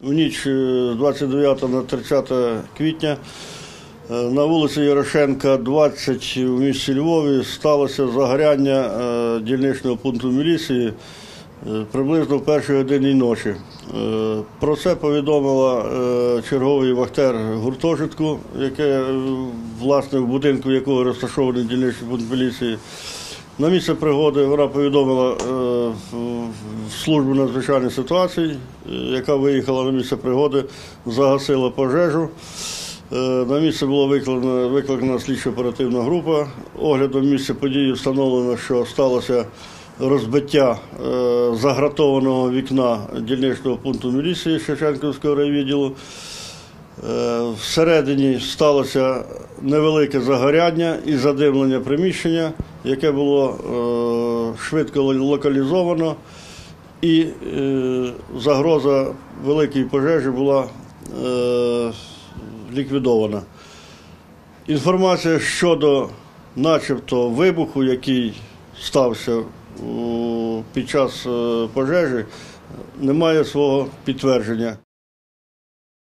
В ніч е, з 29 на 30 квітня е, на вулиці Ярошенка, 20 в місті Львові сталося загоряння е, дільничного пункту міліції е, приблизно в першій годині ночі. Е, Про це повідомила е, черговий вахтер гуртожитку, яке е, власне в будинку якого розташований дільничний пункт міліції. На місце пригоди вона повідомила е, в- службу надзвичайних ситуацій, е, яка виїхала на місце пригоди, загасила пожежу. Е, На місце була викликана, викликана слідчо-оперативна група. Оглядом місця події встановлено, що сталося розбиття е, загратованого вікна дільничного пункту міліції Шевченківського райвідділу. Всередині сталося невелике загоряння і задимлення приміщення, яке було швидко локалізовано, і е, загроза великої пожежі була е, ліквідована. Інформація щодо начебто вибуху, який стався під час е, пожежі, не має свого підтвердження.